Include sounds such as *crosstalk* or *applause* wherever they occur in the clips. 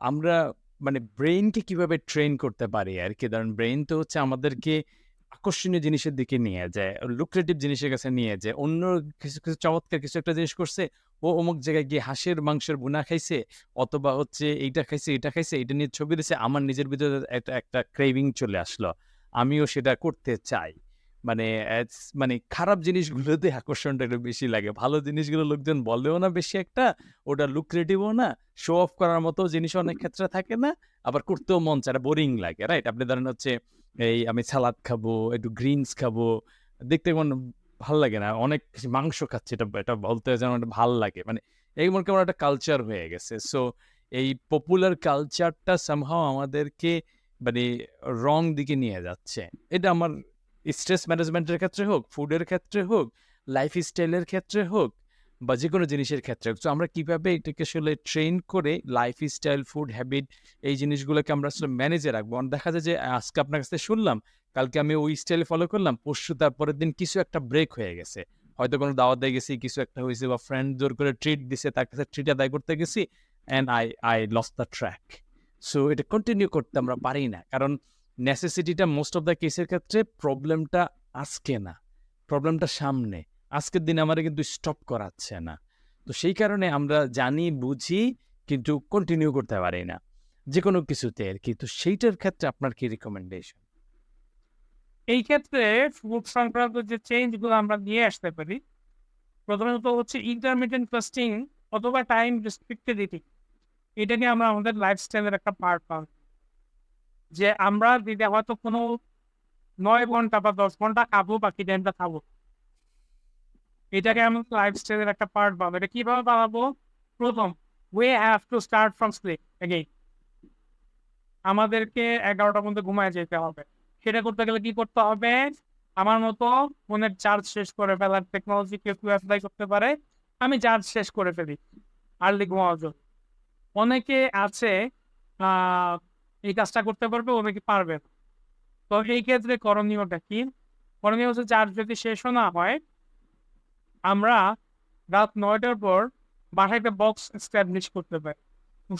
আমরা মানে ব্রেইনকে কীভাবে ট্রেন করতে পারি আর কি? ধরেন ব্রেইন তো হচ্ছে আমাদেরকে আকর্ষণীয় জিনিসের দিকে নিয়ে যায় লুক্রেটিভ জিনিসের কাছে নিয়ে যায়। অন্য কিছু কিছু চমৎকার কিছু একটা জিনিস করছে, ও অমুক জায়গায় গিয়ে হাঁসের, মাংসের বুনা খাইছে, অথবা হচ্ছে এইটা খাইছে এটা খাইছে এটা নিয়ে ছবি দিছে, আমার নিজের ভিতরে একটা একটা ক্রেভিং চলে আসলো। আমিও সেটা করতে চাই। মানে মানে খারাপ জিনিসগুলোতে আকর্ষণটা একটু বেশি লাগে। ভালো জিনিসগুলো লোকজন বলেও না বেশি একটা, ওটা লুক্রেটিভও না। শো অফ করার মতো জিনিস অনেক ক্ষেত্রে থাকে না, আবার করতেও মন চায় বোরিং লাগে রাইট আপনি ধরেন হচ্ছে, এই আমি সালাদ খাব, একটু গ্রিনস খাব, দেখতে কেমন ভালো লাগে না। অনেক মাংস খাচ্ছে, এটা এটা বলতে যেন ভালো লাগে। মানে এই মনে কেমন একটা কালচার হয়ে গেছে। সো এই পপুলার কালচারটা সামহাও আমাদেরকে মানে রং দিকে নিয়ে যাচ্ছে। এটা আমার স্ট্রেস ম্যানেজমেন্টের ক্ষেত্রে হোক ফুডের ক্ষেত্রে হোক লাইফ স্টাইলের ক্ষেত্রে হোক, বা যে কোনো জিনিসের ক্ষেত্রে হোক। তো আমরা কীভাবে এটাকে আসলে ট্রেন করে লাইফ স্টাইল ফুড হ্যাবিট এই জিনিসগুলোকে আমরা আসলে ম্যানেজে রাখব? দেখা যায় যে, আজকে আপনার কাছে শুনলাম, কালকে আমি ওই স্টাইল ফলো করলাম, পরশু তারপরের দিন কিছু একটা ব্রেক হয়ে গেছে। হয়তো কোনো দাওয়াত দিয়ে গেছি, কিছু একটা হয়েছে, বা ফ্রেন্ড জোর করে ট্রিট দিছে, তার কাছে ট্রিট আদায় করতে গেছি and I I lost the track so এটা কন্টিনিউ করতে আমরা পারি না। কারণ নেসেসিটিটা মোস্ট অফ দ্য কেসের ক্ষেত্রে প্রবলেমটা আজকে না। প্রবলেমটা সামনে। আজকের দিনে আমার কিন্তু স্টপ করাচ্ছে না। তো সেই কারণে আমরা জানি, বুঝি, কিন্তু কন্টিনিউ করতে পারি না। যে কোনো কিছুতে আর কি। তো সেইটার ক্ষেত্রে আপনার কি রিকমেন্ডেশন এই ক্ষেত্রে ফুড সংক্রান্ত যে চেঞ্জগুলো আমরা নিয়ে আসতে পারি প্রথমত হচ্ছে ইন্টারমিডিয়েন্ট ফাস্টিং অথবা টাইম রেস্ট্রিক্টেড ইটিং এটাকে আমরা আমাদের লাইফস্টাইলের একটা পার্ট পাব। যে আমরা যদি হয়তো কোনো নয় ঘণ্টা বা দশ ঘণ্টা খাব, বাকি টাইমটা খাব। এটাকে আমরা লাইফস্টাইলের একটা পার্ট পাবো এটা কীভাবে বানাবো? প্রথম we have to start from sleep again আমাদেরকে এগারোটার মধ্যে ঘুমায় যেতে হবে। সেটা করতে গেলে কি করতে হবে? আমার মতো ফোনের চার্জ শেষ করে ফেলার টেকনোলজি কেউ কেউ অ্যাপ্লাই করতে পারে। আমি চার্জ শেষ করে ফেলি আর্লি ঘুমাওয়ার জন্য। অনেকে আছে এই কাজটা করতে পারবে অনেকে পারবে না। তো এই ক্ষেত্রে করণীয়টা কি? করণীয় হচ্ছে চার্জ যদি শেষও না হয়, আমরা রাত নয়টার পর বাসায় একটা বক্স এস্টাবলিশ করতে পারি।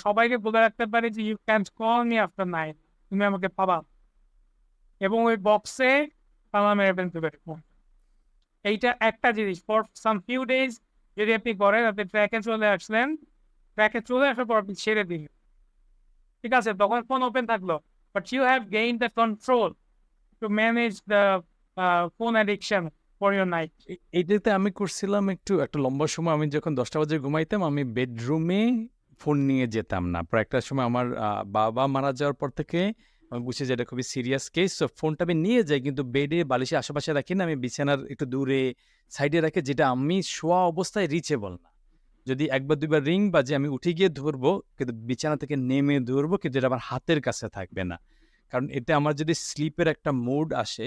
সবাইকে বলে রাখতে পারি যে you can call me after nine তুমি আমাকে পাবা এবং ওই বক্সে তালা মেরে ফেলতে এইটা একটা জিনিস। ফর সাম ফিউ ডেজ যদি আপনি করেন, আপনি ট্র্যাকে চলে আসলেন ট্র্যাকে চলে আসার পর আপনি ছেড়ে দিন ঠিক আছে, তখন ফোন ওপেন থাকল। But you have gain the control to manage the phone addiction for your night এইটাতে আমি করছিলাম একটু, একটা লম্বা সময়। আমি যখন দশটা বাজে ঘুমাইতাম, আমি বেডরুমে ফোন নিয়ে যেতাম না। প্রায় একটা সময় আমার বাবা মারা যাওয়ার পর থেকে আমি বুঝছি যে এটা খুবই সিরিয়াস কেস ফোনটা আমি নিয়ে যাই, কিন্তু বেডে বালিশে আশেপাশে রাখি না। আমি বিছানার একটু দূরে সাইডে রাখি, যেটা আমি শোয়া অবস্থায় রিচেবল না। যদি একবার দুইবার রিং বাজে আমি উঠে গিয়ে ধরবো কিন্তু বিছানা থেকে নেমে ধরবো কিন্তু এটা আমার হাতের কাছে থাকবে না। কারণ এতে আমার যদি স্লিপের একটা মুড আসে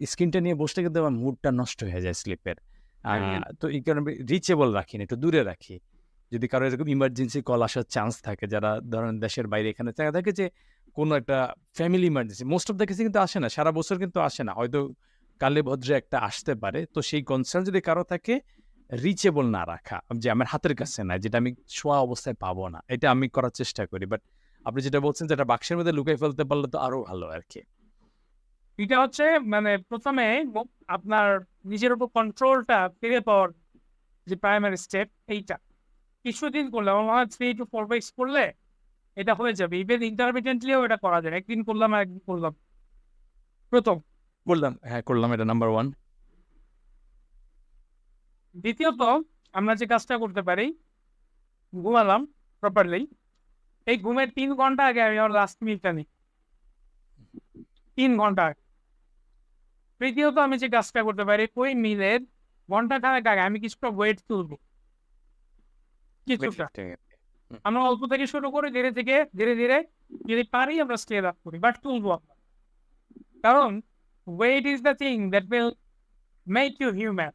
স্ক্রিনটা নিয়ে বসলে কিন্তু আমার মুডটা নষ্ট হয়ে যায় স্লিপের। হ্যাঁ। তো এই কারণে রিচেবল রাখি না একটু দূরে রাখি। যদি কারও এরকম ইমার্জেন্সি কল আসার চান্স থাকে যারা ধরেন দেশের বাইরে এখানে দেখা থাকে যে কোনো একটা family emergency most of the কেসে কিন্তু আসে না সারা বছর কিন্তু আসে না। হয়তো কালে ভদ্রে একটা আসতে পারে। তো সেই কনসার্ন যদি কারও থাকে রিচেবল না রাখা যে আমার হাতের কাছে না যেটা আমি শোয়া অবস্থায় পাবো না এটা আমি করার চেষ্টা করি। বাট আপনি যেটা বলছেন যেটা বাক্সের মধ্যে লুকাই ফেলতে পারলে তো আরও ভালো আর কি এটা হচ্ছে মানে প্রথমে আপনার নিজের উপর কন্ট্রোলটা ফিরে পাওয়ার যে প্রাইমারি স্টেপ এইটা। কিছুদিন করলে আমার মনে হয় থ্রি টু ফোর উইক্স করলে এটা হয়ে যাবে। ইভেন ইন্টারমিডিয়েন্টলিও এটা করা যায়। একদিন করলাম আর একদিন করলাম। প্রথম। করলাম হ্যাঁ করলাম এটা নাম্বার ওয়ান দ্বিতীয়ত আমরা যে কাজটা করতে পারি ঘুমালাম প্রপারলি এই ঘুমের তিন ঘণ্টা আগে আমি আমার লাস্ট মিলটা নিই। তিন ঘণ্টা আগে। তৃতীয়ত আমি যে কাজটা করতে পারি ওই মিলের ঘণ্টা খানেক আগে আমি কিছুটা ওয়েট তুলবো। কিছুটা। আমরা অল্প থেকে শুরু করি ধীরে থেকে ধীরে ধীরে যদি পারি আমরা স্কেল আপ করি বাট তুলবো। কারণ weight is the thing that will make you human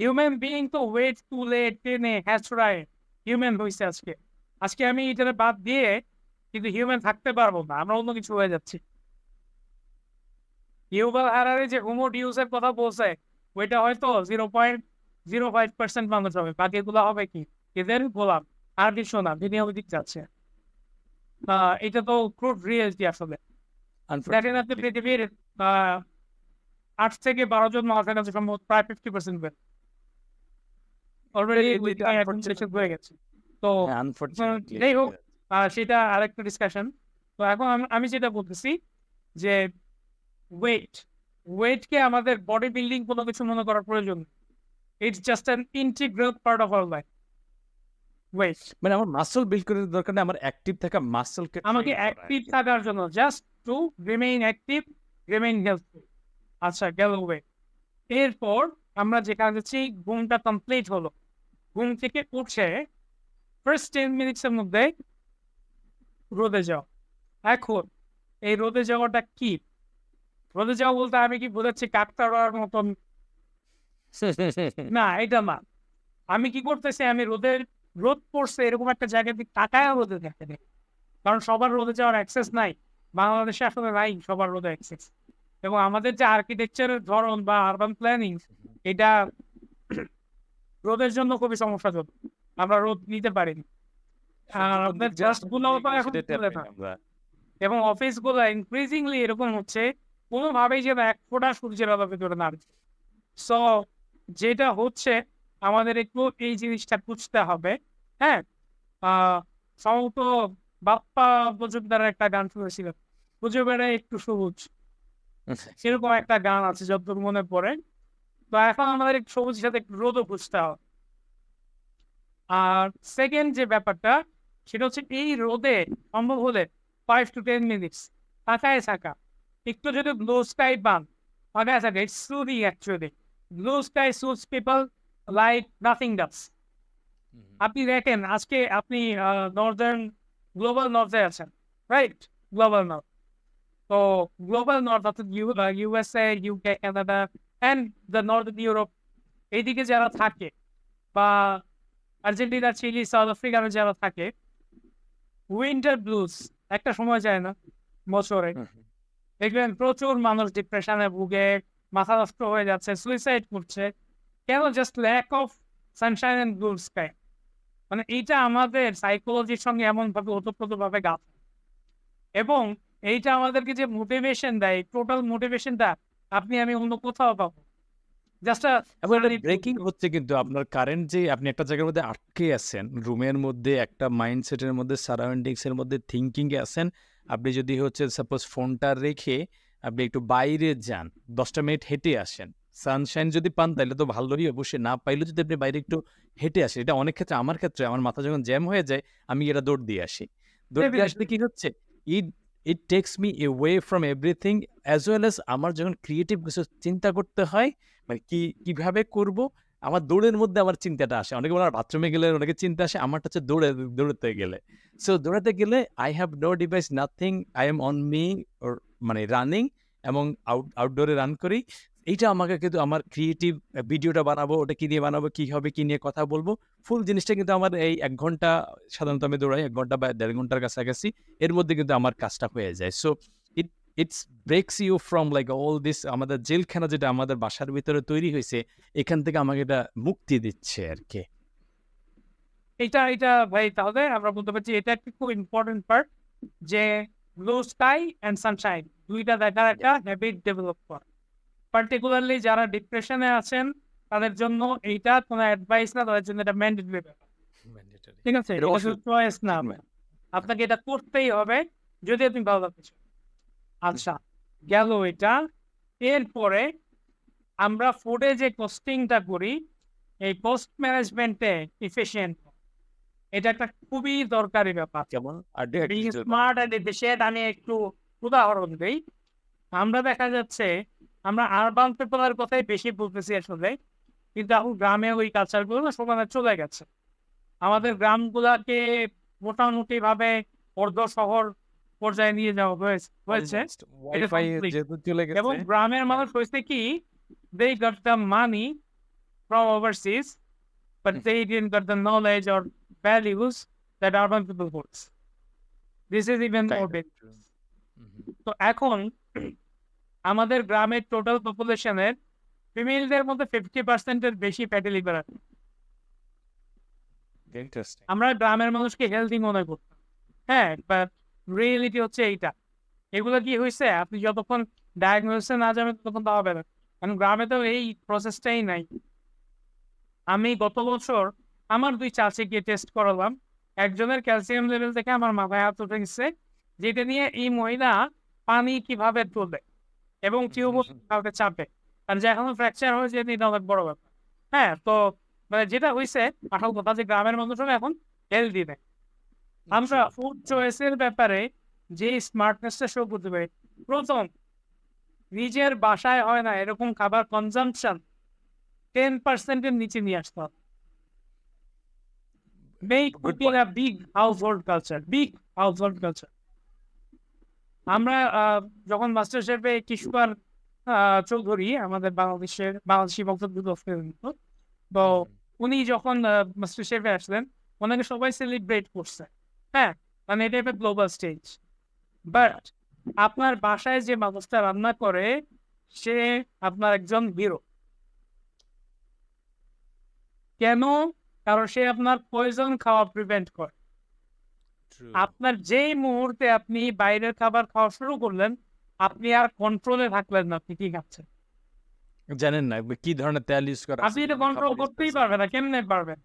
human being তো ওয়েট তুলে টেনে হ্যাচড়ায় হিউম্যান হয়েছে আজকে। আজকে আমি এটা বাদ দিয়ে কিন্তু হিউম্যান থাকতে পারব না আমরা অন্য কিছু হয়ে যাচ্ছি। ইউভাল হারারে যে হোমোডিউসের কথা বলছে ওইটা হয়তো zero point zero five percent মানুষ হবে বাকিগুলো হবে কি? এদের গোলাম আর কিছু না দিনে ওদিক যাচ্ছে। এটা তো ক্রুড রিয়েলিটি আসলে। দেখেন আপনি. পৃথিবীর আট থেকে বারো জন মানুষের কাছে সম্ভবত প্রায় ফিফটি পার্সেন্ট অলরেডি হয়ে গেছে। তো হ্যাঁ, যাই হোক, সেটা আরেকটা ডিসকাশন তো এখন আমি- আমি যেটা বলতেছি যে ওয়েট ওয়েটকে আমাদের বডি বিল্ডিং কোনো কিছু মনে করার প্রয়োজন it's just an integral part of our life weight মানে আমার মাসল বিল্ড করার দরকার নেই আমার অ্যাক্টিভ থাকা মাসলকে আমাকে অ্যাক্টিভ থাকার জন্য just to remain active remain healthful আচ্ছা গেল ওয়ে। এরপর আমরা যেখানে যাচ্ছি, ঘুমটা কমপ্লিট হলো। ঘুম থেকে উঠে ফার্স্ট টেন মিনিটসের মধ্যে রোদে যাও। এখন এই রোদে যাওয়াটা কি? রোদে যাওয়া বলতে আমি কি বোঝাচ্ছি কাকতাড়ার মতন? না, এটা না। আমি কি করতেছি, আমি রোদের, রোদ পড়ছে এরকম একটা জায়গা দিয়ে তাকায় রোদে নেই কারণ সবার রোদে যাওয়ার অ্যাক্সেস নাই। বাংলাদেশে আসলে নাই সবার রোদে অ্যাক্সেস এবং আমাদের যে আর্কিটেকচারের ধরন বা আরবান প্ল্যানিং এটা রোদের জন্য খুবই সমস্যাজনক। আমরা রোদ নিতে পারিনি। আর আপনার জাস্টগুলো এখন না এবং অফিসগুলো ইনক্রিজিংলি এরকম হচ্ছে কোনোভাবেই যেন এক ফোঁটা সূর্যের আলো ভেতরে না সো যেটা হচ্ছে আমাদের একটু এই জিনিসটা বুঝতে হবে হ্যাঁ? সম্ভবত বাপ্পা মজুমদার একটা গান শুনেছিলাম বেড়ে একটু সবুজ। সেরকম একটা গান আছে যতদূর মনে পড়ে। তো এখন আমাদের সবুজের সাথে একটু রোদও বুঝতে হবে। আর সেকেন্ড যে ব্যাপারটা সেটা হচ্ছে এই রোদে সম্ভব হলে ফাইভ টু টেন মিনিটস তাকায় থাকা। একটু যদি ব্লু স্কাই পান তাকায় থাকা it's soothy actually blue sky soothes people like nothing does আপনি দেখেন আজকে আপনি নর্দার্ন গ্লোবাল নর্থে আছেন রাইট গ্লোবাল নর্থ তো গ্লোবাল নর্থ অর্থাৎ USA UK Canada and the north Europe এইদিকে যারা থাকে বা আর্জেন্টিনা চিলি সাউথ আফ্রিকার যারা থাকে উইন্টার ব্লুজ একটা সময় যায় না বছরে। দেখবেন প্রচুর মানুষ ডিপ্রেশনে ভুগে মাথা নষ্ট হয়ে যাচ্ছে সুইসাইড করছে। কেন? Just lack of sunshine and blue sky মানে এইটা আমাদের সাইকোলজির সঙ্গে এমন ভাবে ওতপ্রোত ভাবে গাছ এবং এইটা আমাদেরকে যে মোটিভেশন দেয় টোটাল মোটিভেশনটা আপনি আমি অন্য কোথাও পাবো। জাস্ট ব্রেকিং হচ্ছে কিন্তু আপনার কারেন্ট যে আপনি একটা জায়গার মধ্যে আটকে আছেন রুমের মধ্যে একটা মাইন্ডসেটের মধ্যে সারাউন্ডিংস এর মধ্যে থিঙ্কিং এ আছেন আপনি যদি হচ্ছে সাপোজ ফোনটা রেখে আপনি একটু বাইরে যান দশটা মিনিট হেঁটে আসেন সানশাইন যদি পান তাহলে তো ভালোই অবশ্যই না পাইলে যদি আপনি বাইরে একটু হেঁটে আসেন এটা অনেক ক্ষেত্রে আমার ক্ষেত্রে আমার মাথা যখন জ্যাম হয়ে যায় আমি এটা দৌড় দিয়ে আসি। দৌড় দিয়ে আসলে কি হচ্ছে it it takes me way from everything as well as আমার যখন ক্রিয়েটিভ কিছু চিন্তা করতে হয় মানে কি, কীভাবে করব, আমার দৌড়ের মধ্যে আমার চিন্তাটা আসে। অনেকে বলার বাথরুমে গেলে অনেকে চিন্তা আসে আমারটা হচ্ছে দৌড়ে, দৌড়তে গেলে। সো দৌড়াতে গেলে I have no device nothing I am on me মানে রানিং এবং আউট আউটডোরে রান করি। এইটা আমাকে কিন্তু আমার ক্রিয়েটিভ ভিডিওটা বানাবো, ওটা কি নিয়ে বানাবো, কি হবে, কি নিয়ে কথা বলব। ফুল জিনিসটা কিন্তু আমার এই এক ঘণ্টা, সাধারণত আমি দৌড়াই, এক ঘণ্টা বা দেড় ঘণ্টার কাছাকাছি, এর মধ্যে কিন্তু আমার কাজটা হয়ে যায়। So it it's breaks you from like all this আমাদের জেলখানা যেটা আমাদের বাসার ভিতরে তৈরি হয়েছে, এখান থেকে আমাকে এটা মুক্তি দিচ্ছে আর কি। এটা এটা ভাই, তাহলে আমরা বলতে পারছি এটা একটা খুব ইম্পর্টেন্ট পার্ট যে ব্লু স্কাই অ্যান্ড সানশাইন দুইটা দেখার একটা হ্যাবিট ডেভেলপ করা। পার্টিকুলারলি যারা ডিপ্রেশনে আছেন তাদের জন্য এইটা কোনো অ্যাডভাইস না তাদের জন্য এটা ম্যান্ডেটরি ব্যাপার। ঠিক আছে? এটা চয়েস না। আপনাকে এটা করতেই হবে যদি আপনি ভালো লাগতে চান। আচ্ছা গেল এটা। এরপরে আমরা ফুডে যে কস্টিংটা করি এই পোস্ট ম্যানেজমেন্টে ইফিসিয়েন্ট এটা একটা খুবই দরকারি ব্যাপার। কেমন আর বিং স্মার্ট অ্যান্ড এফিসিয়েন্ট আমি একটু উদাহরণ দিই। আমরা দেখা যাচ্ছে আমরা আরবান পিপলের কথাই বেশি বলতেছি আসলে। কিন্তু এখন গ্রামে ওই কালচারগুলো না সমানে চলে গেছে। আমাদের গ্রামগুলোকে মোটামুটি ভাবে অর্ধ শহর পর্যায়ে নিয়ে যাওয়া হয়েছে হয়েছে। এবং গ্রামের মানুষ হয়েছে কি they got the money from overseas but they didn't got the knowledge or values that urban people holds this is even তো এখন আমাদের গ্রামের টোটাল পপুলেশনের ফিমেলদের মধ্যে ফিফটি পার্সেন্টের বেশি ফ্যাটি লিভার আছে। আমরা গ্রামের মানুষকে হেলদি মনে করতাম হ্যাঁ বাট রিয়েলিটি হচ্ছে এইটা। এগুলো কি হয়েছে? আপনি যতক্ষণ ডায়াগনোসিসে না যাবেন ততক্ষণ তো হবে না। কারণ গ্রামে তো এই প্রসেসটাই নাই। আমি গত বছর আমার দুই চাচিকে টেস্ট করালাম। একজনের ক্যালসিয়াম লেভেল থেকে আমার মাথায় হাত উঠে গেছে যেটা নিয়ে এই মহিলা পানি কীভাবে তুলবে এবং টিউব কাউকে চাপে কারণ যে এখন ফ্র্যাকচার হয়েছে এটা অনেক বড় ব্যাপার। হ্যাঁ তো মানে যেটা হয়েছে আসল কথা যে গ্রামের মানুষরা এখন হেলদি নেই। আমরা ফুড চয়েসের ব্যাপারে যে স্মার্টনেসটা শো করতে পারি প্রথম নিজের বাসায় হয় না এরকম খাবার কনজাম্পশন টেন পার্সেন্টের নিচে নিয়ে আসতে হবে। Make cooking a big household culture big household culture আমরা যখন মাস্টার শেফে কিশোর চৌধুরী আমাদের বাংলাদেশের বাংলাদেশি বক্তব্য তো উনি যখন মাস্টার শেফে আসলেন ওনাকে সবাই সেলিব্রেট করছে। হ্যাঁ মানে এটা একটা গ্লোবাল স্টেজ। বাট আপনার বাসায় যে মানুষটা রান্না করে সে আপনার একজন হিরো। কেন? কারণ সে আপনার পয়জন খাওয়া প্রিভেন্ট করে। আপনার যেই মুহূর্তে আপনি বাইরের খাবার খাওয়া শুরু করলেন আপনি আর কন্ট্রোলে থাকলেন না আপনি কি খাচ্ছেন? জানেন না কি ধরনের তেল ইউজ করা আপনি এটা কন্ট্রোল করতেই পারবেন না কেমনে পারবেন?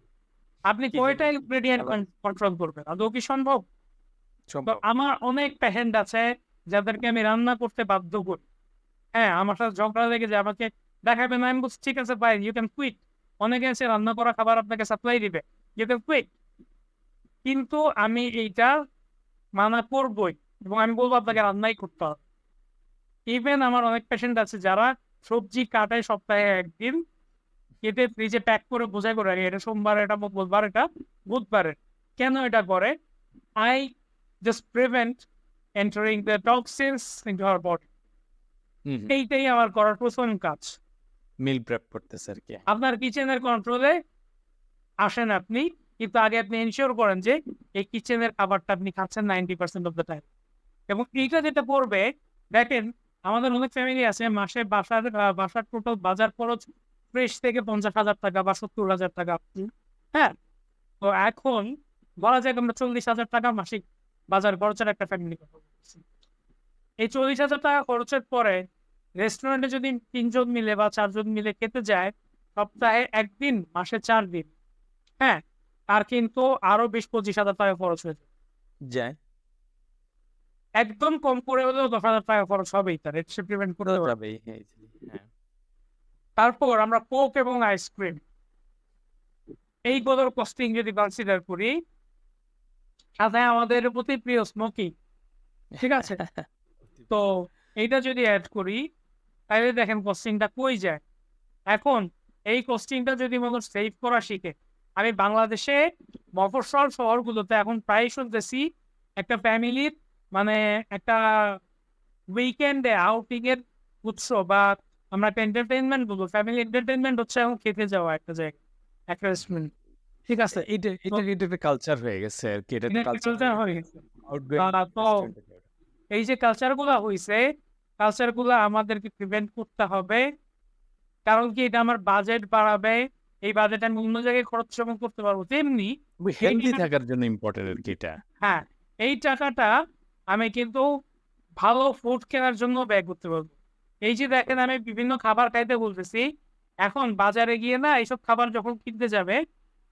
আপনি কয়টা ইনগ্রেডিয়েন্ট কন্ট্রোল করবেন? আদৌ কি সম্ভব? আমার অনেক পেশেন্ট আছে যাদেরকে আমি রান্না করতে বাধ্য করি। হ্যাঁ আমার সাথে ঝগড়া লেগে যে আমাকে দেখাবেন আমি বলছি ঠিক আছে ভাই ইউ ক্যান কুইট অনেকে আছে রান্না করা খাবার আপনাকে সাপ্লাই দিবে ইউ ক্যান কুইট কিন্তু আমি এইটা মানা করবই এবং আমি বলব আপনাকে রান্নাই করতে হবে। ইভেন আমার অনেক পেশেন্ট আছে যারা সবজি কাটায় সপ্তাহে একদিন কেটে ফ্রিজে প্যাক করে বোঝাই করে রাখে এটা সোমবার এটা বুধবার এটা বুধবারের কেন এটা করে? I just prevent entering the toxins into our body এইটাই আমার করার প্রথম কাজ। মিল প্রেপ করতেছে আর কি। আপনার কিচেনের কন্ট্রোলে আসেন আপনি। কিন্তু আগে আপনি এনশিওর করেন যে এই কিচেনের খাবারটা আপনি খাচ্ছেন ninety percent of the time এবং এইটা যেটা করবে দেখেন আমাদের অনেক ফ্যামিলি আছে মাসে বাসার বাসার টোটাল বাজার খরচ ত্রিশ থেকে পঞ্চাশ হাজার টাকা বা সত্তর হাজার টাকা। হ্যাঁ? তো এখন বলা যায় আমরা চল্লিশ হাজার টাকা মাসিক বাজার খরচের একটা ফ্যামিলি এই চল্লিশ হাজার টাকা খরচের পরে রেস্টুরেন্টে যদি তিনজন মিলে বা চারজন মিলে খেতে যায় সপ্তাহে একদিন মাসে চার দিন। হ্যাঁ? তার কিন্তু আরও বিশ পঁচিশ হাজার টাকা খরচ হয়ে যায়। একদম কম করে হলেও দশ হাজার টাকা খরচ হবেই তার প্রিভেন্ট করতে যাবেই হ্যাঁ। তারপর আমরা কোক এবং আইসক্রিম এইগুলোর কস্টিং যদি কনসিডার করি সাথে আমাদের প্রতি প্রিয় স্মোকিং ঠিক আছে? *laughs* তো এইটা যদি অ্যাড করি তাহলে দেখেন কস্টিংটা কই যায়? এখন এই কস্টিংটা যদি মানুষ সেভ করা শিখে আমি বাংলাদেশে মফস্বল শহরগুলোতে এখন প্রায় শুনতেছি একটা ফ্যামিলির মানে একটা উইকেন্ডে আউটিং এর উৎস বা আমরা একটা এন্টারটেনমেন্ট বলব ফ্যামিলি এন্টারটেনমেন্ট হচ্ছে এখন খেতে যাওয়া একটা জায়গা একটা রেস্টুরেন্ট ঠিক আছে? এটা এটা এটা একটা কালচার হয়ে গেছে আর কি এটা কালচার হয়ে গেছে। তো এই যে কালচারগুলা হয়েছে কালচারগুলা আমাদেরকে প্রিভেন্ট করতে হবে। কারণ কি এটা আমার বাজেট বাড়াবে এই বাজেট আমি অন্য জায়গায় খরচ শ্রম করতে পারব। তেমনি হেলদি থাকার জন্য ইম্পর্টেন্ট আর কি এটা হ্যাঁ এই টাকাটা আমি কিন্তু ভালো ফুড কেনার জন্য ব্যয় করতে পারব। এই যে দেখেন আমি বিভিন্ন খাবার খাইতে বলতেছি। এখন বাজারে গিয়ে না এইসব খাবার যখন কিনতে যাবে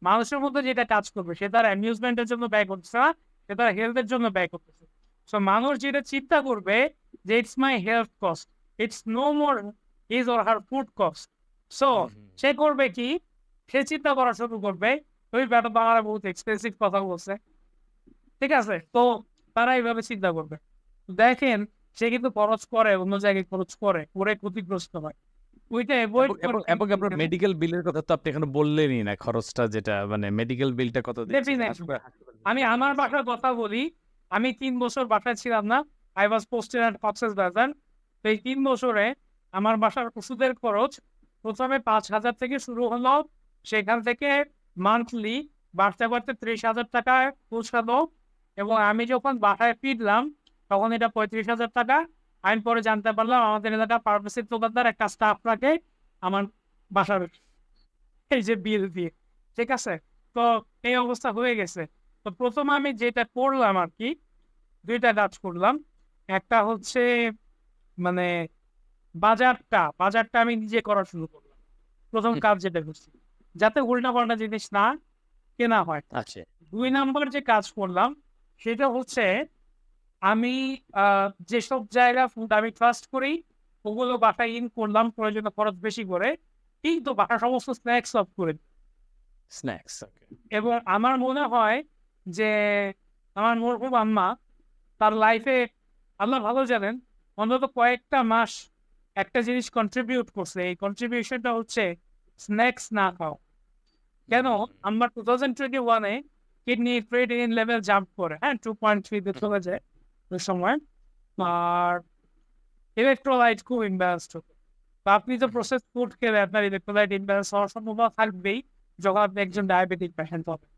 মানুষের মধ্যে যেটা কাজ করবে সে তার অ্যামিউজমেন্টের জন্য ব্যয় করতেছে না সে তার হেলথের জন্য ব্যয় করতেছে। সো মানুষ যেটা চিন্তা করবে যে it's my health cost it's no more is or her food cost so সে করবে কি? সে চিন্তা করা শুরু করবে। ওই ব্যাটা বাংলা বহুত এক্সপেন্সিভ কথা বলছে। ঠিক আছে? তো তারা এইভাবে চিন্তা করবে। দেখেন সে কিন্তু খরচ করে অন্য জায়গায় খরচ করে করে ক্ষতিগ্রস্ত হয়। এবং- এবং- এবং আপনার মেডিকেল বিলের কথা তো আপনি এখানে বললেনই না খরচটা যেটা মানে মেডিকেল বিলটা কত আমি আমার বাসার কথা বলি আমি তিন বছর বাসায় ছিলাম না I was posted at Cox's Bazar তো এই তিন বছরে আমার বাসার ওষুধের খরচ প্রথমে পাঁচ হাজার থেকে শুরু হলো সেখান থেকে মান্থলি বাড়তে বাড়তে ত্রিশ হাজার টাকায় পৌঁছালো এবং আমি যখন বাসায় ফিরলাম তখন এটা পঁয়ত্রিশ হাজার টাকা। আমি পরে জানতে পারলাম আমাদের এলাকা ফার্মেসির দোকানদার একটা স্টাফ রাখে আমার বাসার এই যে বিল দিয়ে। ঠিক আছে? তো এই অবস্থা হয়ে গেছে। তো প্রথম আমি যেটা করলাম আর কি দুইটা কাজ করলাম। একটা হচ্ছে মানে বাজারটা বাজারটা আমি নিজে করা শুরু করলাম। প্রথম কাজ যেটা করছি যাতে উল্টা পাল্টা জিনিস না কেনা হয়। আচ্ছা দুই নাম্বার যে কাজ করলাম সেটা হচ্ছে আমি যেসব জায়গা ফুড আমি ট্রাস্ট করি ওগুলো বাসায় ইন করলাম প্রয়োজনে খরচ বেশি করে কিন্তু বাসা সমস্ত স্ন্যাক্স অফ করে স্ন্যাক্স এবং আমার মনে হয় যে আমার মরহুম আম্মা তার লাইফে আল্লাহ ভালো জানেন অন্তত কয়েকটা মাস একটা জিনিস কন্ট্রিবিউট করছে। এই কন্ট্রিবিউশনটা হচ্ছে স্ন্যাক্স না খাও। কেন? আমার টু থাউজেন্ড টোয়েন্টি ওয়ানে কিডনি ক্রিয়েটিনিন লেভেল জাম্প করে হ্যাঁ টু পয়েন্ট থ্রিতে চলে যায় ওই সময়। আর ইলেকট্রোলাইট খুব ইমব্যালেন্স হতো। আপনি তো প্রসেস ফুড খেলে আপনার ইলেকট্রোলাইট ইমব্যালেন্স হওয়ার সম্ভাবনা থাকবেই যখন আপনি একজন ডায়াবেটিক পেশেন্ট হবেন।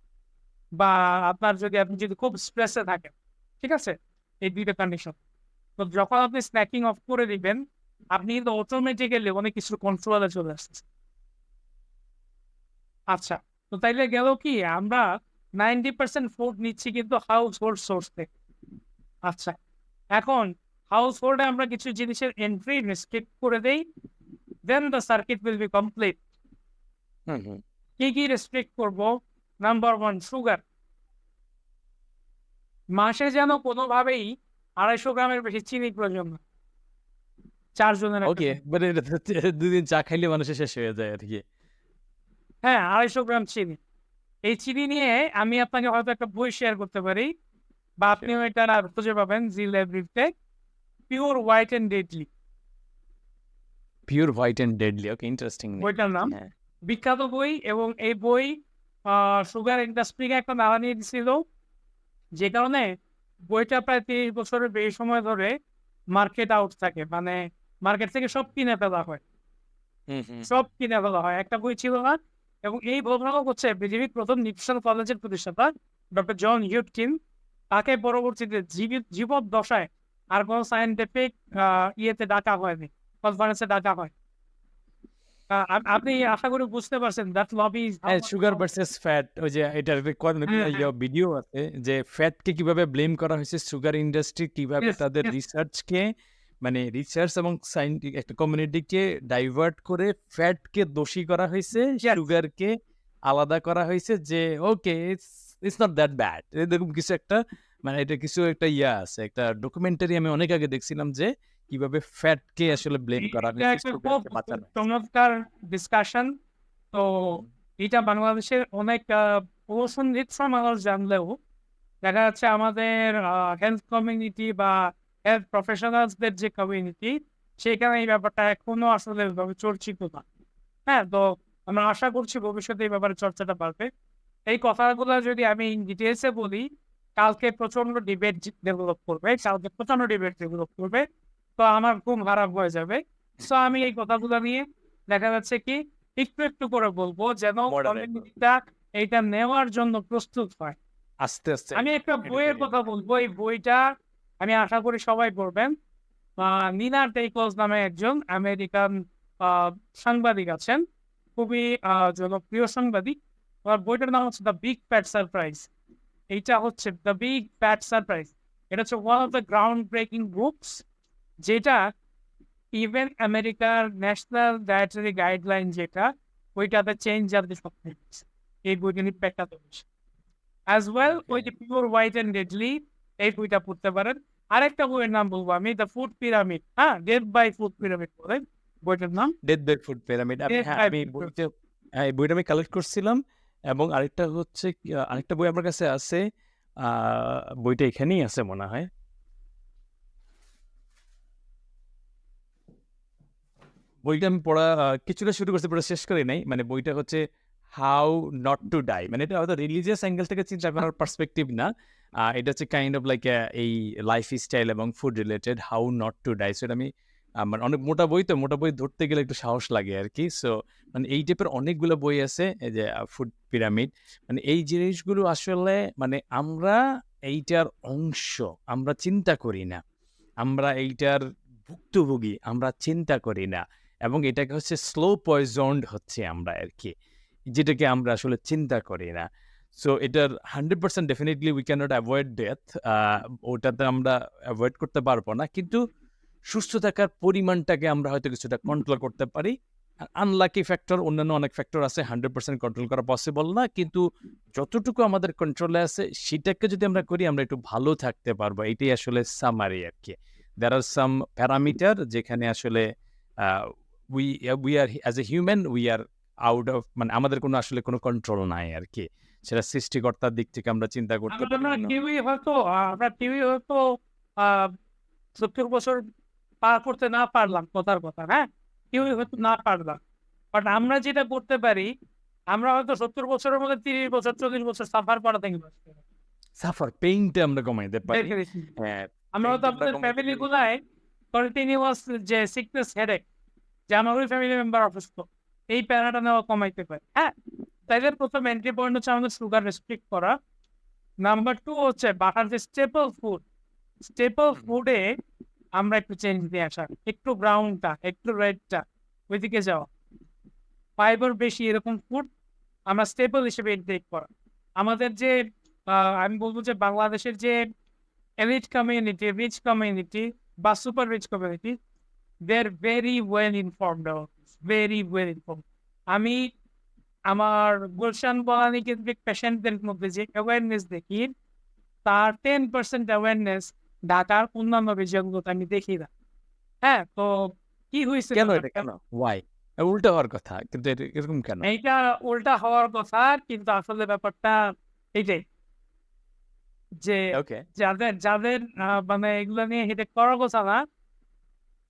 বা আপনার যদি আপনি যদি খুব স্ট্রেসে থাকেন ঠিক আছে? এই দুইটা কন্ডিশন তো যখন আপনি স্ন্যাকিং অফ করে দিবেন আপনি কিন্তু অটোমেটিক্যালি অনেক কিছু কন্ট্রোলে চলে আসতেছে আচ্ছা তো তাইলে গেল কি আমরা নাইনটি পার্সেন্ট ফুড নিচ্ছি কিন্তু হাউস হোল্ড সোর্স থেকে আচ্ছা এখন হাউস হোল্ডে আমরা কিছু জিনিসের এন্ট্রি স্কিপ করে দেই then the circuit will be complete কি কি রেস্ট্রিক্ট করব? নাম্বার ওয়ান সুগার মাসে যেন কোনোভাবেই আড়াইশো গ্রামের বেশি চিনি প্রয়োজন না। চারজনের ওকে মানে দুদিন চা খাইলে মানুষের শেষ হয়ে যায় আর কি। হ্যাঁ আড়াইশো গ্রাম চিনি। এই চিনি নিয়ে আমি আপনাকে হয়তো একটা বই শেয়ার করতে পারি বা আপনিও এটা খুঁজে পাবেন জি লাইব্রেরিতে pure white and deadly pure white and deadly okay interesting বইটার নাম। হ্যাঁ। বিখ্যাত বই এবং এই বই সুগার ইন্ডাস্ট্রিকে একটা নাড়া নিয়ে দিছিল যে কারণে বইটা প্রায় তিরিশ বছরের বেশি সময় ধরে মার্কেট আউট থাকে মানে মার্কেট থেকে সব কিনে ফেলা হয়। সব কিনে ফেলা হয়। একটা বই ছিল না এবং এই ভদ্রলোক হচ্ছে পৃথিবীর প্রথম নিউট্রিশন কলেজের প্রতিষ্ঠাতা ডক্টর জন হিউটকিন তাকে পরবর্তীতে জীবিত জীবত দশায় আর কোনো সায়েন্টিফিক ইয়েতে ডাকা হয়নি কনফারেন্সে ডাকা হয় আপনি আশা করি বুঝতে পারছেন দ্যাট লবি হ্যাঁ সুগার ভার্সেস ফ্যাট ওই যে এটার হ্যাঁ, হ্যাঁ। ভিডিও আছে যে ফ্যাটকে কীভাবে ব্লেম করা হয়েছে সুগার ইন্ডাস্ট্রি কীভাবে তাদের yes. রিসার্চকে মানে রিসার্চ এবং সাইন্টিফিক একটা কমিউনিটিকে ডাইভার্ট করে ফ্যাটকে দোষী করা হয়েছে সুগারকে আলাদা করা হয়েছে যে okay it's not that bad এরকম কিছু একটা মানে এটা কিছু একটা ইয়া আছে একটা ডকুমেন্টারি আমি অনেক আগে দেখছিলাম যে কীভাবে ফ্যাটকে আসলে ব্লেম করা। চমৎকার ডিসকাশন তো এটা বাংলাদেশের অনেক প্রসন্দিত মানুষ জানলেও দেখা যাচ্ছে আমাদের হেলথ কমিউনিটি বা হেলথ প্রফেশনালসদের যে কমিউনিটি সেখানে এই ব্যাপারটা এখনও আসলে চর্চিত না। হ্যাঁ তো আমরা আশা করছি ভবিষ্যতে এই ব্যাপারে চর্চাটা বাড়বে। এই কথাগুলো যদি আমি ডিটেলসে বলি কালকে প্রচণ্ড ডিবেট ডেভেলপ করবে কালকে প্রচণ্ড ডিবেট ডেভেলপ করবে তো আমার খুব খারাপ হয়ে যাবে। সো আমি এই কথাগুলো নিয়ে দেখা যাচ্ছে কি একটু একটু করে বলব যেন এইটা নেওয়ার জন্য প্রস্তুত হয়। আস্তে আস্তে। আমি একটা বইয়ের কথা বলব এই বইটা আমি আশা করি সবাই পড়বেন। আহ, নিনার টেইকলস নামে একজন আমেরিকান সাংবাদিক আছেন। খুবই জনপ্রিয় সাংবাদিক। আর বইটার নাম হচ্ছে দ্য বিগ প্যাট সারপ্রাইজ। এইটা হচ্ছে দ্য বিগ প্যাট সারপ্রাইজ। এটা হচ্ছে one of the groundbreaking books যেটা ইভেন আমেরিকার ন্যাশনাল ডায়েটারি গাইডলাইন যেটা ওইটাতে চেঞ্জ সক্ষম হয়েছে। এই বইটা নিয়ে হয়েছে। অ্যাজ ওয়েল ওই যে পিওর হোয়াইট অ্যান্ড ডেডলি এই বইটা পড়তে পারেন। আরেকটা বইয়ের নাম বলব আমি দ্য ফুড পিরামিড হ্যাঁ? ডেথ বাই ফুড পিরামিড বলে বইটার নাম? ডেথ বাই ফুড পিরামিড আমি হ্যাঁ হ্যাঁ এই বইটা আমি কালেক্ট করছিলাম এবং আরেকটা হচ্ছে আরেকটা বই আমার কাছে আছে বইটা এখানেই আছে মনে হয়। বইটা আমি পড়া কিছুটা শুরু করতে পড়া শেষ করি নাই মানে বইটা হচ্ছে হাউ নট টু ডাই মানে এটা হয়তো রিলিজিয়াস অ্যাঙ্গেল থেকে চিন্তা করার পার্সপেক্টিভ না। এটা হচ্ছে কাইন্ড অফ লাইক এই লাইফ স্টাইল এবং food related how not to die সেটা আমি আহ, মানে অনেক মোটা বই তো মোটা বই ধরতে গেলে একটু সাহস লাগে আর কি। সো মানে এই টাইপের অনেকগুলো বই আছে যে ফুড পিরামিড মানে এই জিনিসগুলো আসলে মানে আমরা এইটার অংশ আমরা চিন্তা করি না। আমরা এইটার ভুক্তভোগী আমরা চিন্তা করি না। এবং এটাকে হচ্ছে স্লো পয়জন্ড হচ্ছে আমরা আর কি। যেটাকে আমরা আসলে চিন্তা করি না। সো এটার hundred percent definitely we can't avoid death ওটাতে আমরা অ্যাভয়েড করতে পারব না। কিন্তু সুস্থ থাকার পরিমাণটাকে আমরা হয়তো কিছুটা কন্ট্রোল করতে পারি। আনলাকি ফ্যাক্টর অন্যান্য অনেক ফ্যাক্টর আছে হান্ড্রেড পার্সেন্ট কন্ট্রোল করা পসিবল না। কিন্তু যতটুকু আমাদের কন্ট্রোলে আছে, সেটাকে যদি আমরা করি, আমরা একটু ভালো থাকতে পারব। এটাই আসলে সামারি আর কি। দ্যার আর সাম প্যারামিটার যেখানে আসলে we we are as a human we are out of মানে আমাদের কোনো আসলে কোনো কন্ট্রোল নাই আর কি। সেটা সৃষ্টিকর্তার দিক থেকে আমরা চিন্তা করতে আমরা পারি। কেউই হয়তো আমরা কেউই হয়তো সত্তর বছর পার করতে না পারলাম কথার কথা হ্যাঁ? কেউই হয়তো না পারলাম। বাট আমরা যেটা করতে পারি আমরা হয়তো সত্তর বছরের মধ্যে তিরিশ বছর চল্লিশ বছর সাফার করা থেকে সাফার পেইনটা আমরা কমাইতে পারি। হ্যাঁ আমরা হয়তো কমাইতে ফ্যামিলি। গুলায় কন্টিনিউয়াস যে সিকনেস হেডেক যে আমার ওই ফ্যামিলি মেম্বার অসুস্থ এই প্যারাটা নেওয়া কমাইতে পারে হ্যাঁ? তাইলে প্রথম এন্ট্রি পয়েন্ট হচ্ছে আমাদের সুগার রেস্ট্রিক্ট করা। নাম্বার টু হচ্ছে বাটার যে স্টেপল ফুড স্টেপল ফুডে আমরা একটু চেঞ্জ দিয়ে আসা। একটু ব্রাউনটা একটু রেডটা ওইদিকে যাওয়া। ফাইবার বেশি এরকম ফুড আমরা স্টেপল হিসেবে ইনটেক করা। আমাদের যে আমি বলব যে বাংলাদেশের যে এলিট কমিউনিটি রিচ কমিউনিটি বা super rich community they're very well informed about very well informed. আমি আমার গুলশান বলানি কেন্দ্রিক পেশেন্টদের মধ্যে যে অ্যাওয়ারনেস দেখি তার টেন পার্সেন্ট অ্যাওয়ারনেস ঢাকার অন্যান্য রিজিয়নগুলোতে আমি দেখি না। হ্যাঁ তো কি হয়েছে কেন এটা কেন? ওয়াই উল্টো হওয়ার কথা কিন্তু এরকম কেন? এইটা উল্টা হওয়ার কথা কিন্তু আসলে ব্যাপারটা এইটাই। যে যাদের যাদের মানে এগুলো নিয়ে হেডেক করার কথা না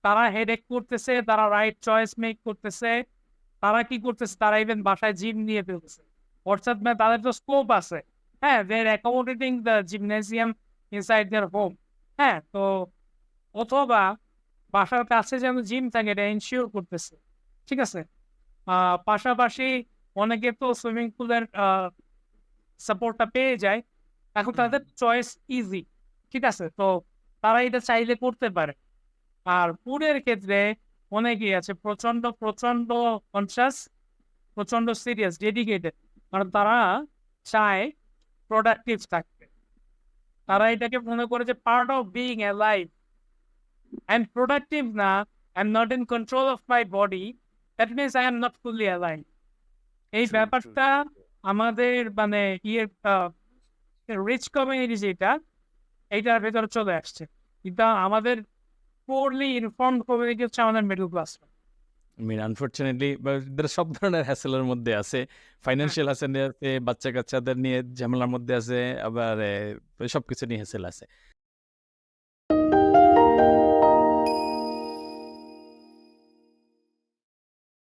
তারা হেডেক করতেছে তারা রাইট চয়েস মেক করতেছে তারা কি করতেছে? তারা ইভেন বাসায় জিম নিয়ে ফেলতেছে। অর্থাৎ মানে তাদের তো স্কোপ আছে। হ্যাঁ they're accommodating the gymnasium inside their home হ্যাঁ তো অথবা বাসার কাছে যেন জিম থাকে এটা এনশিওর করতেছে। ঠিক আছে? আহ, পাশাপাশি অনেকে তো সুইমিং পুলের সাপোর্টটা পেয়ে যায়। এখন তাদের চয়েস ইজি ঠিক আছে? তো তারা এটা চাইলে করতে পারে। আর পুরের ক্ষেত্রে অনেকেই আছে? প্রচণ্ড প্রচণ্ড কনসাস প্রচণ্ড সিরিয়াস ডেডিকেটেড কারণ তারা চায় প্রোডাক্টিভ থাকতে। তারা এটাকে মনে করে যে part of being a life and productive না I am not in control of my body that means I am not fully alive এই ব্যাপারটা আমাদের মানে ইয়ে রিচ কমিউনিটি যেটা এইটার ভেতরে চলে আসছে। কিন্তু আমাদের পোরলি ইনফর্মড কমিউনিটি হচ্ছে আমাদের মিডল ক্লাস মিন আনফর্চুনেটলি সব ধরনের হ্যাসেলের মধ্যে আছে। ফাইন্যান্সিয়াল হ্যাসেল আছে বাচ্চা কাচ্চাদের নিয়ে ঝামেলার মধ্যে আছে, আবার সব কিছু নিয়ে হ্যাসেল আছে।